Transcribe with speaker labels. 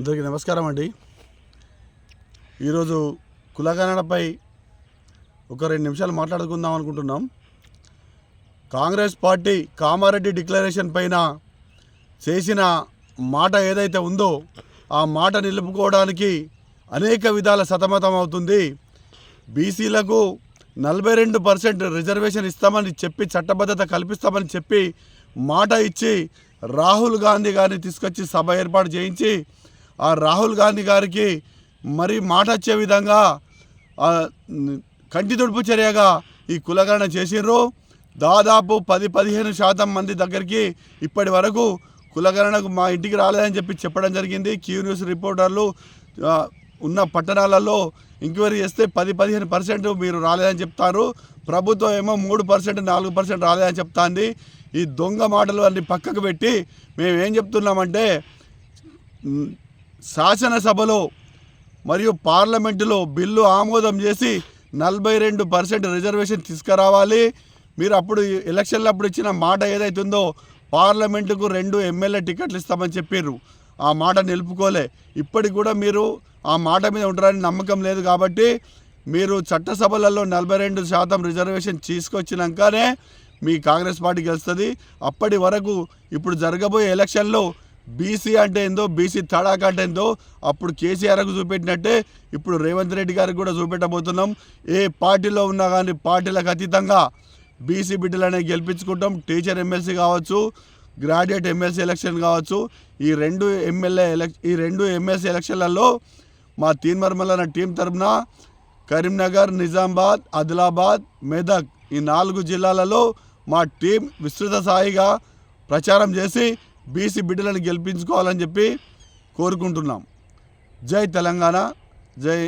Speaker 1: అందరికీ నమస్కారం అండి. ఈరోజు కులగణనపై ఒక రెండు నిమిషాలు మాట్లాడుకుందాం అనుకుంటున్నాం. కాంగ్రెస్ పార్టీ కామారెడ్డి డిక్లరేషన్ పైన చేసిన మాట ఏదైతే ఉందో ఆ మాట నిలుపుకోవడానికి అనేక విధాల సతమతం అవుతుంది. బీసీలకు నలభై రెండు పర్సెంట్ రిజర్వేషన్ ఇస్తామని చెప్పి చట్టబద్ధత కల్పిస్తామని చెప్పి మాట ఇచ్చి రాహుల్ గాంధీ గారిని తీసుకొచ్చి సభ ఏర్పాటు చేయించి ఆ రాహుల్ గాంధీ గారికి మరి మాట వచ్చే విధంగా కంటి తుడుపు చర్యగా ఈ కులగణన చేసిర్రు దాదాపు పది పదిహేను శాతం మంది దగ్గరికి ఇప్పటి వరకు కులగణనకు మా ఇంటికి రాలేదని చెప్పి చెప్పడం జరిగింది. క్యూ న్యూస్ రిపోర్టర్లు ఉన్న పట్టణాలలో ఎంక్వైరీ చేస్తే పది పదిహేను పర్సెంట్ మీరు రాలేదని చెప్తారు. ప్రభుత్వం ఏమో మూడు పర్సెంట్ నాలుగు పర్సెంట్ రాలేదని చెప్తాంది. ఈ దొంగ మాటలు అన్ని పక్కకు పెట్టి మేము ఏం చెప్తున్నామంటే శాసనసభలో మరియు పార్లమెంటులో బిల్లు ఆమోదం చేసి నలభై రెండు పర్సెంట్ రిజర్వేషన్ తీసుకురావాలి. మీరు అప్పుడు ఎలక్షన్లు అప్పుడు ఇచ్చిన మాట ఏదైతుందో పార్లమెంటుకు రెండు ఎమ్మెల్యే టికెట్లు ఇస్తామని చెప్పారు ఆ మాట నిలుపుకోలే. ఇప్పటికి కూడా మీరు ఆ మాట మీద ఉంటారని నమ్మకం లేదు కాబట్టి మీరు చట్టసభలలో నలభై రెండు శాతం రిజర్వేషన్ తీసుకొచ్చినాకనే మీ కాంగ్రెస్ పార్టీ గెలుస్తుంది. అప్పటి వరకు ఇప్పుడు జరగబోయే ఎలక్షన్లో బీసీ అంటే ఏందో బీసీ తడాక అంటే ఏందో అప్పుడు కేసీఆర్కు చూపెట్టినట్టే ఇప్పుడు రేవంత్ రెడ్డి గారికి కూడా చూపెట్టబోతున్నాం. ఏ పార్టీలో ఉన్నా కానీ పార్టీలకు అతీతంగా బీసీ బిడ్డలనే గెలిపించుకుంటాం. టీచర్ ఎమ్మెల్సీ కావచ్చు గ్రాడ్యుయేట్ ఎమ్మెల్సీ ఎలక్షన్ కావచ్చు. ఈ రెండు ఎమ్మెల్యే ఎలక్ ఈ రెండు ఎమ్మెల్సీ ఎలక్షన్లలో మా తీన్మర్మల టీం తరపున కరీంనగర్ నిజామాబాద్ ఆదిలాబాద్ మెదక్ ఈ నాలుగు జిల్లాలలో మా టీం విస్తృత స్థాయిగా ప్రచారం చేసి బీసీ బిడ్డలను గెలిపించుకోవాలని చెప్పి కోరుకుంటున్నాం. జై తెలంగాణ జై